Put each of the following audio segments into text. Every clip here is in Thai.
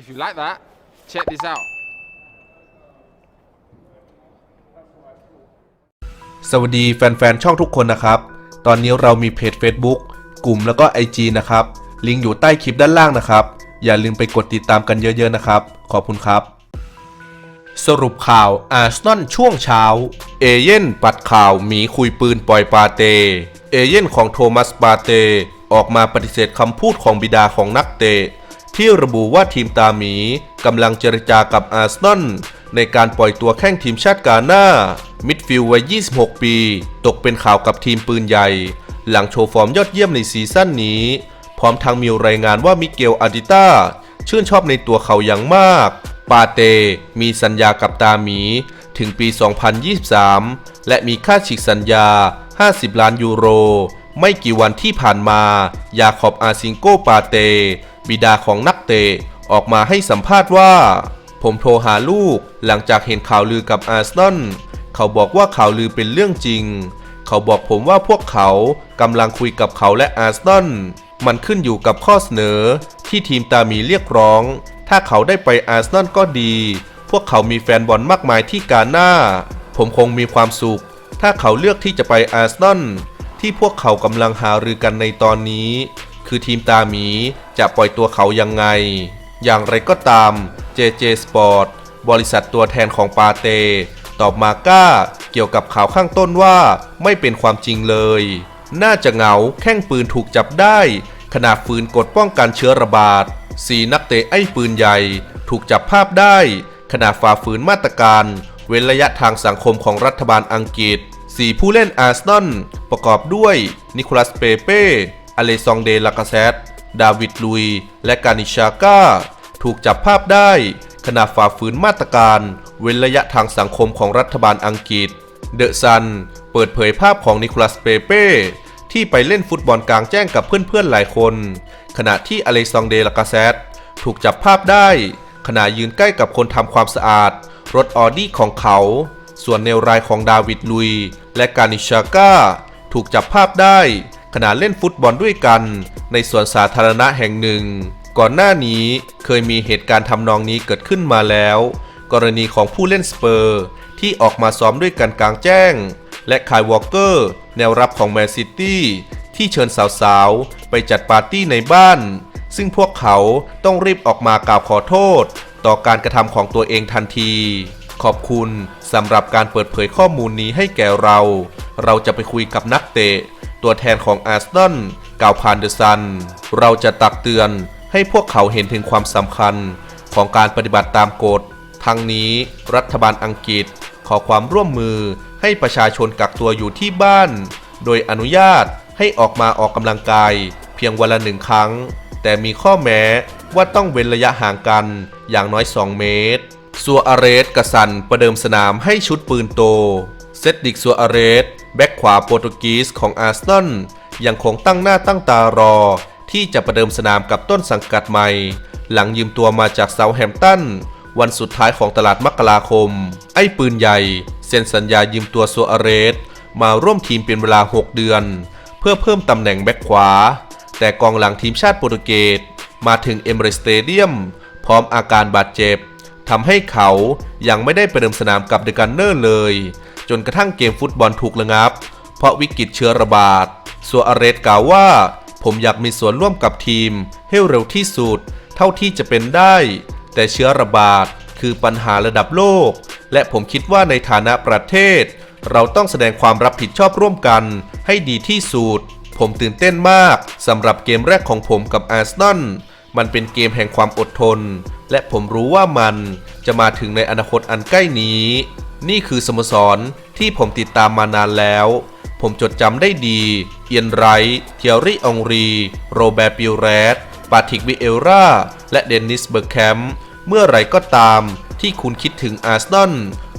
If you like that, check this out. สวัสดีแฟนๆ ช่องทุกคนนะครับ ตอนนี้เรามีเพจ Facebook กลุ่มแล้วก็ IG นะครับ ลิงก์อยู่ใต้คลิปด้านล่างนะครับ อย่าลืมไปกดติดตามกันเยอะๆ นะครับ ขอบคุณครับ สรุปข่าวอาร์เซนอลช่วงเช้า เอเย่นปัดข่าวหมีคุยปืนปล่อยปาเต เอเย่นของโทมัสปาเต ออกมาปฏิเสธคำพูดของบิดาของนักเตะ ที่ระบุว่าทีมตาหมีกำลังเจรจากับอาร์เซนอลในการปล่อยตัวแข้งทีมชาติกาหน้า มิดฟิลด์วัย 26 ปี ตกเป็นข่าวกับทีมปืนใหญ่ หลังโชว์ฟอร์มยอดเยี่ยมในซีซั่นนี้ พร้อมทั้งมีรายงานว่ามิเกลอาดิต้าชื่นชอบในตัวเขาอย่างมาก ปาเต มีสัญญากับตาหมี ถึงปี 2023 และมีค่าฉีกสัญญา 50 ล้านยูโร ไม่กี่วันที่ผ่านมา ยาขอบอาซิงโกปาเต บิดาของนักเตะออกมาให้สัมภาษณ์ว่า ผมโทรหาลูกหลังจากเห็นข่าวลือกับอาร์เซนอลเขาบอกว่าข่าวลือเป็นเรื่องจริง เขาบอกผมว่าพวกเขากำลังคุยกับเขาและอาร์เซนอลมันขึ้นอยู่กับข้อเสนอที่ทีมตามีเรียกร้อง ถ้าเขาได้ไปอาร์เซนอลก็ดี พวกเขามีแฟนบอลมากมายที่กาหน้า ผมคงมีความสุข ถ้าเขาเลือกที่จะไปอาร์เซนอลที่พวกเขากำลังหารือกันในตอนนี้ คือทีมตาหมีจะปล่อยตัวเขายังไง อย่างไรก็ตาม JJ Sport บริษัทตัวแทนของปาเต ตอบมาก้าเกี่ยวกับข่าวข้างต้นว่าไม่เป็นความจริงเลย น่าจะเหงาแข้งปืนถูกจับได้ ขณะฝืนกดป้องกันเชื้อระบาดสีนักเตะไอ้ปืนใหญ่ ถูกจับภาพได้ ขณะฝ่าฝืนมาตรการ เว้นระยะทางสังคมของรัฐบาลอังกฤษสี่ผู้เล่นอาร์เซนอลประกอบด้วยนิโคลัสเปเป้ อเลซองเดลากาเซตดาวิดลุย และกานิชาก้า ถูกจับภาพได้ ขณะฝ่าฝืนมาตรการ เว้นระยะทางสังคมของรัฐบาลอังกฤษ เดอะซัน เปิดเผยภาพของนิโคลัสเปเป้ที่ไปเล่นฟุตบอลกลางแจ้งกับเพื่อนๆหลายคน ขณะที่อเลซองเดลากาเซตถูกจับภาพได้ ขณะยืนใกล้กับคนทำความสะอาด รถออดี้ของเขา ส่วนแนวรายของดาวิดลุย และกานิชาก้า ถูกจับภาพได้ ขณะเล่นฟุตบอลด้วยกัน ในสวนสาธารณะแห่งหนึ่ง ก่อนหน้านี้เคยมีเหตุการณ์ทำนองนี้เกิดขึ้นมาแล้ว กรณีของผู้เล่นสเปอร์ ที่ออกมาซ้อมด้วยกันกลางแจ้ง และคายวอลเกอร์ แนวรับของแมนซิตี้ที่เชิญสาวๆ ไปจัดปาร์ตี้ในบ้าน ซึ่งพวกเขาต้องรีบออกมากล่าวขอโทษ ต่อการกระทำของตัวเองทันที ขอบคุณสำหรับการเปิดเผยข้อมูลนี้ให้แก่เรา เราจะไปคุยกับนักเตะ ตัวแทนของอาร์เซนกล่าวผ่านเดอะซัน เราจะตักเตือนให้พวกเขาเห็นถึงความสำคัญของการปฏิบัติตามกฎ ทั้งนี้รัฐบาลอังกฤษขอความร่วมมือให้ประชาชนกักตัวอยู่ที่บ้าน โดยอนุญาตให้ออกมาออกกำลังกาย เพียงวันละหนึ่งครั้ง แต่มีข้อแม้ว่าต้องเว้นระยะห่างกันอย่างน้อย 2 เมตร ซัวอาเรสกระสันประเดิมสนามให้ชุดปืนโต เซตดิกซัวอาเรส แบ็กขวาโปรตุกีสของอาร์เซนอลยังคงตั้งหน้าตั้งตารอ ที่จะประเดิมสนามกับต้นสังกัดใหม่ หลังยืมตัวมาจากเซาแฮมตันวันสุดท้ายของตลาดมกราคม ไอ้ปืนใหญ่ เซ็นสัญญายืมตัวซัวอาเรส มาร่วมทีมเป็นเวลา 6 เดือน เพื่อเพิ่มตำแหน่งแบ็กขวา แต่กองหลังทีมชาติโปรตุเกสมาถึงเอมเรสเตเดียม พร้อมอาการบาดเจ็บทำให้เขายังไม่ได้ไปเดิมสนามกับเดอะกันเนอร์เลย จนกระทั่งเกมฟุตบอลถูกระงับ เพราะวิกฤตเชื้อระบาดซัวอาเรสกล่าวว่า ผมอยากมีส่วนร่วมกับทีม ให้เร็วที่สุด เท่าที่จะเป็นได้ แต่เชื้อระบาดคือปัญหาระดับโลก และผมคิดว่าในฐานะประเทศ เราต้องแสดงความรับผิดชอบร่วมกัน ให้ดีที่สุดผมตื่นเต้นมากสำหรับเกมแรกของผมกับอาร์เซนอลมันเป็นเกมแห่งความอดทน และผมรู้ว่ามันจะมาถึงในอนาคตอันใกล้นี้ นี่คือสโมสรที่ผมติดตามมานานแล้ว ผมจดจำได้ดี เอียนไรท์เทียรี่องรี โรแบร์ปิวแรดปาทิกวิเอลราและเดนนิสเบอร์แคมป์เมื่อไรก็ตามที่คุณคิดถึงอาร์เซนอล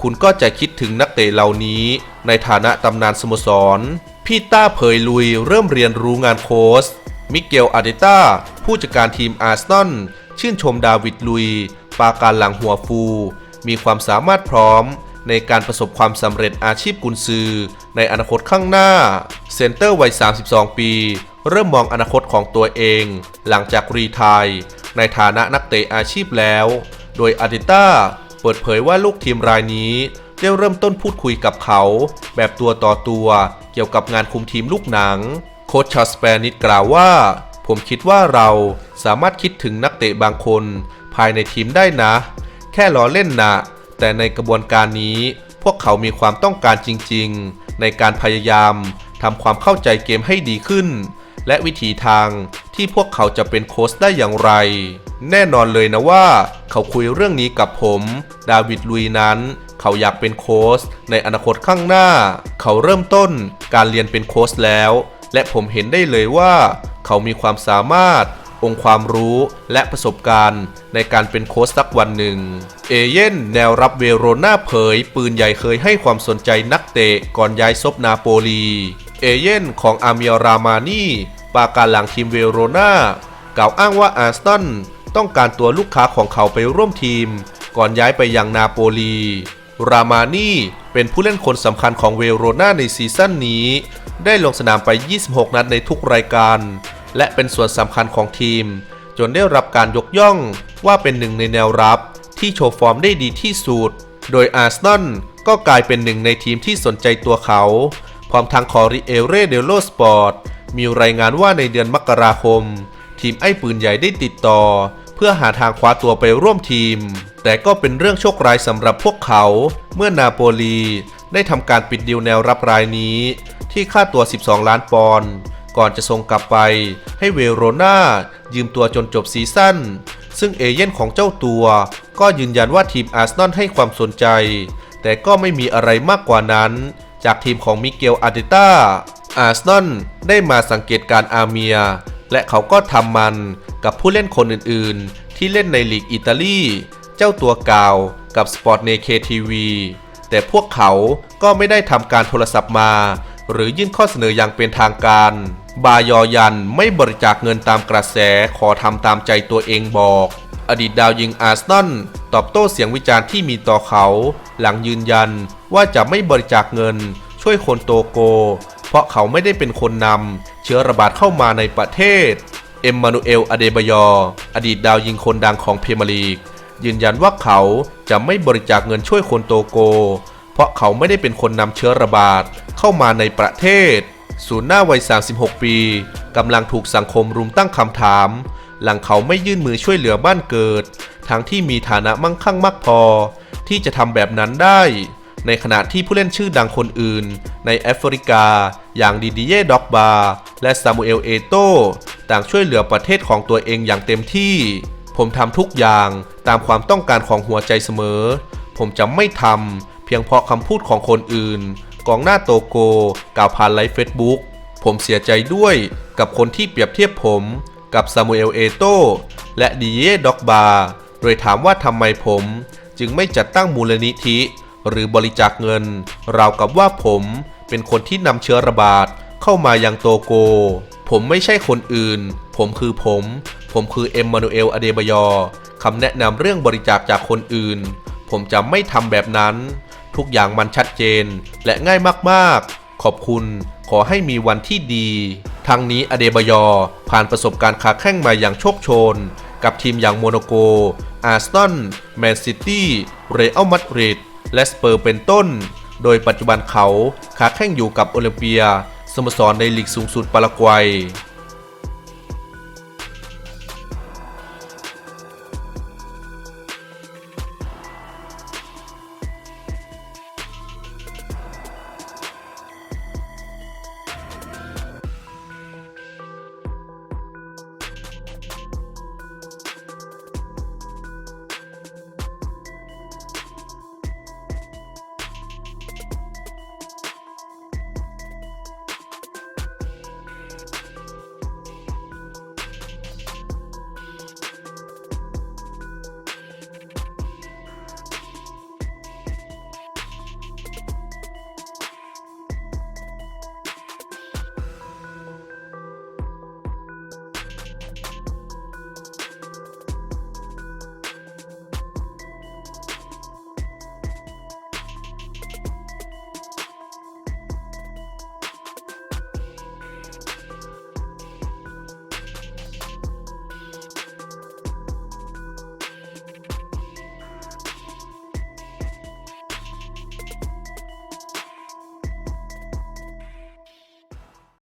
คุณก็จะคิดถึงนักเตะเหล่านี้ในฐานะตำนานสโมสร พี่ต้าเผยลุยเริ่มเรียนรู้งานโค้ชมิเกลอาเดต้าผู้จัดการทีมอาร์เซนอลชื่นชมดาวิดลุย ปาการหลังหัวฟู มีความสามารถพร้อม ในการประสบความสำเร็จอาชีพกุนซือ ในอนาคตข้างหน้า เซนเตอร์วัย 32 ปี เริ่มมองอนาคตของตัวเอง หลังจากรีไทร์ในฐานะนักเตะอาชีพแล้ว โดยอาร์ติต้าเปิดเผยว่าลูกทีมรายนี้ได้เริ่มต้นพูดคุยกับเขา แบบตัวต่อตัวเกี่ยวกับงานคุมทีมลูกหนัง โค้ชชาสเปนิดกล่าวว่า ผมคิดว่าเราสามารถคิดถึงนักเตะบางคน ภายในทีมได้นะ แค่ล้อเล่นนะ แต่ในกระบวนการนี้ พวกเขามีความต้องการจริงๆ ในการพยายามทำความเข้าใจเกมให้ดีขึ้น และวิธีทางที่พวกเขาจะเป็นโค้ชได้อย่างไร แน่นอนเลยนะว่า เขาคุยเรื่องนี้กับผม ดาวิดลุยนั้น เขาอยากเป็นโค้ชในอนาคตข้างหน้า เขาเริ่มต้นการเรียนเป็นโค้ชแล้ว และผมเห็นได้เลยว่า เขามีความสามารถ องค์ความรู้และประสบการณ์ในการเป็นโค้ชสักวันหนึ่ง เอเย่นแนวรับเวโรนาเผย ปืนใหญ่เคยให้ความสนใจนักเตะก่อนย้ายซบนาโปลี เอเย่นของอาเมียรามานีปาการหลังทีมเวโรนากล่าวอ้างว่าอาร์สตันต้องการตัวลูกค้าของเขาไปร่วมทีม ก่อนย้ายไปยังนาโปลี รามานีเป็นผู้เล่นคนสำคัญของเวโรนาในซีซั่นนี้ ได้ลงสนามไป 26 นัดในทุกรายการ และเป็นส่วนสำคัญของทีม จนได้รับการยกย่องว่าเป็นหนึ่งในแนวรับที่โชว์ฟอร์มได้ดีที่สุด โดยอาร์เซนอลก็กลายเป็นหนึ่งในทีมที่สนใจตัวเขา พร้อมทางคอริเอเรเดโลสปอร์ตมีรายงานว่าในเดือนมกราคม ทีมไอ้ปืนใหญ่ได้ติดต่อ เพื่อหาทางคว้าตัวไปร่วมทีม แต่ก็เป็นเรื่องโชคร้ายสำหรับพวกเขา เมื่อนาโปลีได้ทำการปิดดีลแนวรับรายนี้ ที่ค่าตัว 12 ล้านปอนด์ ก่อนจะส่งกลับไปให้เวโรนายืมตัวจนจบซีซั่น ซึ่งเอเย่นของเจ้าตัวก็ยืนยันว่าทีมอาร์เซนอลให้ความสนใจ แต่ก็ไม่มีอะไรมากกว่านั้น จากทีมของมิเกลอาร์เตต้า อาร์เซนอลได้มาสังเกตการอาเมีย และเขาก็ทำมันกับผู้เล่นคนอื่นๆ ที่เล่นในลีกอิตาลี เจ้าตัวกล่าวกับสปอร์ตเนเคทีวีแต่พวกเขาก็ไม่ได้ทำการโทรศัพท์มา หรือยื่นข้อเสนออย่างเป็นทางการ บายอยันไม่บริจาคเงินตามกระแสขอทำตามใจตัวเองบอก อดีตดาวยิงอาร์เซนตอบโต้เสียงวิจารณ์ที่มีต่อเขา หลังยืนยันว่าจะไม่บริจาคเงิน ช่วยคนโตโก เพราะเขาไม่ได้เป็นคนนำเชื้อระบาดเข้ามาในประเทศ เอ็มมานูเอล อเดบยอ อดีตดาวยิงคนดังของเพมยร์ลีก ยืนยันว่าเขาจะไม่บริจาคเงินช่วยคนโตโก เพราะเขาไม่ได้เป็นคนนำเชื้อระบาดเข้ามาในประเทศ ศูนย์หน้าวัย 36 ปีกำลังถูกสังคมรุมตั้งคำถาม หลังเขาไม่ยื่นมือช่วยเหลือบ้านเกิด ทั้งที่มีฐานะมั่งคั่งมากพอ ที่จะทำแบบนั้นได้ ในขณะที่ผู้เล่นชื่อดังคนอื่น ในแอฟริกา อย่างดิดิเย่ด็อกบา และซามูเอลเอโตต่างช่วยเหลือประเทศของตัวเองอย่างเต็มที่ ผมทำทุกอย่างตามความต้องการของหัวใจเสมอ ผมจะไม่ทำเพียงเพราะคำพูดของคนอื่น กองหน้าโตโกกล่าวผ่านไลฟ์เฟซบุ๊กผมเสียใจด้วยกับคนที่เปรียบเทียบผมกับซามูเอลเอโตและดิเย่ด็อกบาโดยถามว่าทำไมผมจึงไม่จัดตั้งมูลนิธิ หรือบริจาคเงิน ราวกับว่าผมเป็นคนที่นำเชื้อระบาดเข้ามายังโตโก ผมไม่ใช่คนอื่น ผมคือผม ผมคือเอ็มมานูเอลอเดบยอคำแนะนำเรื่องบริจาคจากคนอื่น ผมจะไม่ทำแบบนั้น ทุกอย่างมันชัดเจน และง่ายมากๆ ขอบคุณ ขอให้มีวันที่ดี ทั้งนี้อเดบยอ ผ่านประสบการณ์ค้าแข่งมาอย่างโชคโชน กับทีมอย่างโมโนโก อาร์สตัน แมนซิตี้ เรอัลมาดริด และสเปอร์เป็นต้น โดยปัจจุบันเขาค้าแข่งอยู่กับโอลิมเปีย สโมสรในลีกสูงสุดปารากวัย